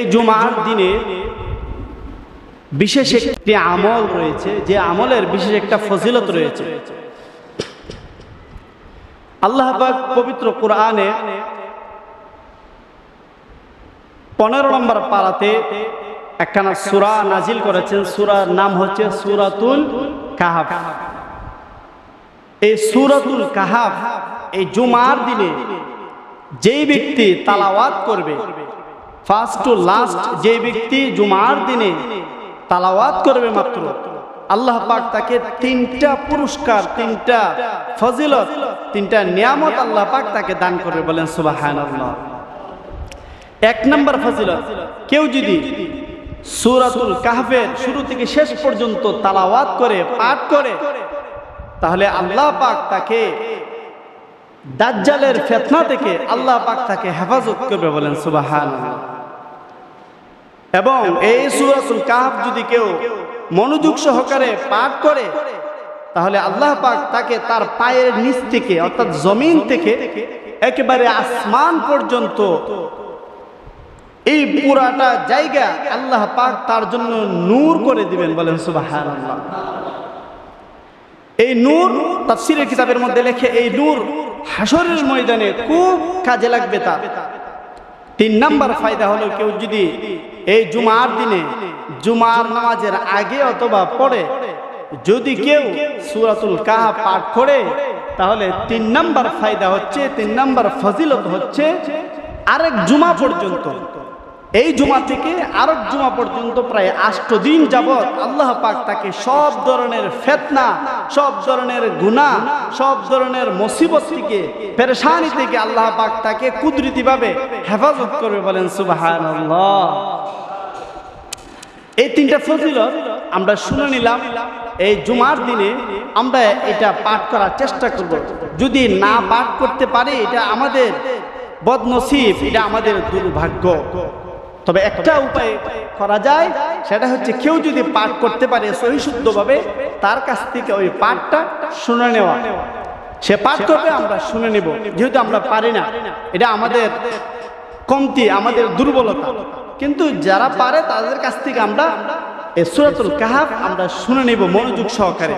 এই জুমার দিনে বিশেষ একটি আমল রয়েছে, যে আমলের বিশেষ একটা ফজিলত রয়েছে। আল্লাহ পবিত্র কোরআনে পনেরো নম্বর পাড়াতে একখানা সুরা নাজিল করেছেন, সুরার নাম হচ্ছে সুরাতুল কাহাফ। এই সুরাতুল কাহাফ এই জুমার দিনে যেই ব্যক্তি তালাওয়াত করবে ফার্স্ট টু লাস্ট যে ব্যক্তি জুমার দিনে তালাওয়াত করবে মাত্র, আল্লাহ পাক তাকে তিনটা পুরস্কার, তিনটা ফজিলত, তিনটা নিয়ামত আল্লাহ পাক তাকে দান করবে বলেন সুবহানাল্লাহ। এক নম্বর ফজিলত, কেউ যদি সূরাতুল কাহফের শুরু থেকে শেষ পর্যন্ত তালাওয়াত করে, পাঠ করে, তাহলে আল্লাহ পাক তাকে দাজ্জালের ফেতনা থেকে আল্লাহ পাক তাকে হেফাজত করবে বলেন সুবহানাল্লাহ। এবং এই সূরাতুল কাহফ যদি কেউ মনোযোগ সহকারে পাঠ করে, তাহলে আল্লাহ পাক তাকে তার পায়ের নিচ থেকে, অর্থাৎ জমিন থেকে একেবারে আসমান পর্যন্ত এই পুরাটা জায়গা আল্লাহ পাক তার জন্য নূর করে দিবেন বলেন এই নূর তাফসিরের কিতাবের মধ্যে লেখে, এই নূর হাসরের ময়দানে খুব কাজে লাগবে তার। তিন নাম্বার ফায়দা হলো কেউ যদি এই জুমার দিনে জুমার নামাজের আগে অথবা পরে যদি কেউ সুরাতুল কাহা পাঠ করে, তাহলে তিন নাম্বার ফায়দা হচ্ছে, তিন নাম্বার ফজিলত হচ্ছে আরেক জুমা পর্যন্ত। এই জুমা থেকে আরেক জুমা পর্যন্ত প্রায় আষ্ট দিন যাবৎ আল্লাহ পাক তাকে সব ধরনের ফেতনা, সব ধরনের গুনাহ, সব ধরনের মুসিবত থেকে, পেরেশানি থেকে আল্লাহ পাক তাকে কুদরতিভাবে হেফাজত করবে বলেন সুবহানাল্লাহ। এই তিনটা ফজিলত আমরা শুনে নিলাম, এই জুমার দিনে আমরা এটা পাঠ করার চেষ্টা করব। যদি না পাঠ করতে পারি, এটা আমাদের বদনসিব, এটা আমাদের দুর্ভাগ্য। তবে একটা উপায় করা যায় সেটা হচ্ছে কেউ যদি পাঠ করতে পারে সহিশুদ্ধভাবে তার কাছ থেকে ওই পাঠটা শুনে নেওয়া। সে পাঠ করবে আমরা শুনে নেব। যেহেতু আমরা পারি না এটা আমাদের কমতি আমাদের দুর্বলতা। কিন্তু যারা পারে তাদের কাছ থেকে আমরা সুরাতুল কাহাফ আমরা শুনে নেব মনোযোগ সহকারে।